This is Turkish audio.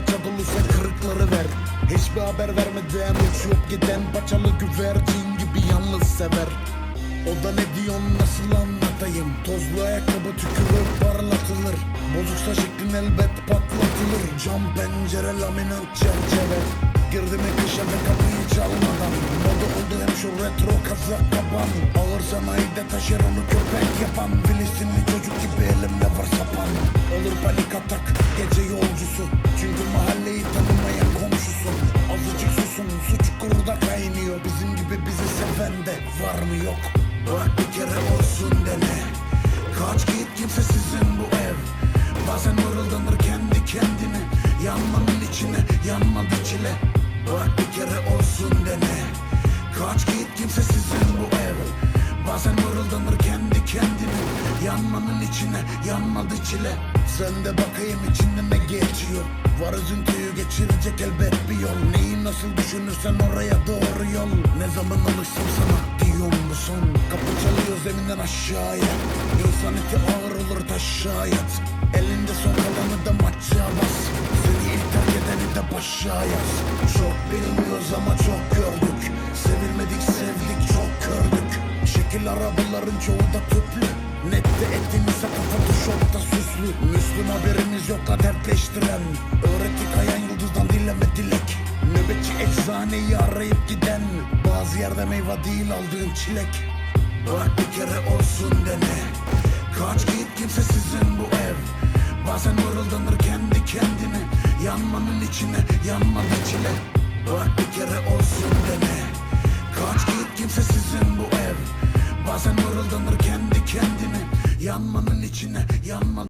paça dolu sen kırıkları ver. Hiçbir haber vermeden yok giden paçalı güvercin gibi yalnız sever. O da ne diyorsun nasıl anlatayım? Tozlu ayakkabı tükürür parlatılır. Bozuksa şeklin elbet patlatılır. Cam pencere laminat çerçeve. Girdim ilk işe ve kapıyı çalmadan. Moda oldu hem şu retro kazak kapan. Ağır sanayide taşır onu köpek yapan. Filistinli çocuk gibi elimde var sapan. Olur panik atak kaynıyor Bizim gibi bizi seven de var mı yok? Bırak bir kere olsun dene. Kaç git kimsesizin bu ev. Bazen mırıldanır kendi kendine. Yanmanın içine yanmadı çile. Bırak bir kere olsun dene. Kaç git kimsesizin bu ev. Bazen mırıldanır Yanmanın içine yanmadı çile. Sen de bakayım içinde ne geçiyor. Var üzüntüyü geçirecek elbet bir yol. Neyi nasıl düşünürsen oraya doğru yol. Ne zaman alışsam sana diyorum bu son Kapı çalıyor zeminden aşağıya. İnsan eti ağır olur taşa yat Elinde son kalanı da maça bas. Seni ilk terk edeni de başa yaz. Çok bilmiyoruz ama çok gördük arabaların çoğu da tüplü. Nette ettiğimiz Photoshop'ta süslü. Müslüm haberimiz yok la dertleştiren. Öğrettik ayan yıldızdan dileme dilek. Nöbetçi eczaneyi arayıp giden. Bazı yerde meyve değil aldığın çilek. Bırak bir kere olsun dene. Kaç git kimsesizin bu ev. Bazen mırıldanır kendi kendine. Yanmanın içine yanmadı çile Bırak bir kere olsun dene mırıldanır kendi kendine Yanmanın içine yanmadı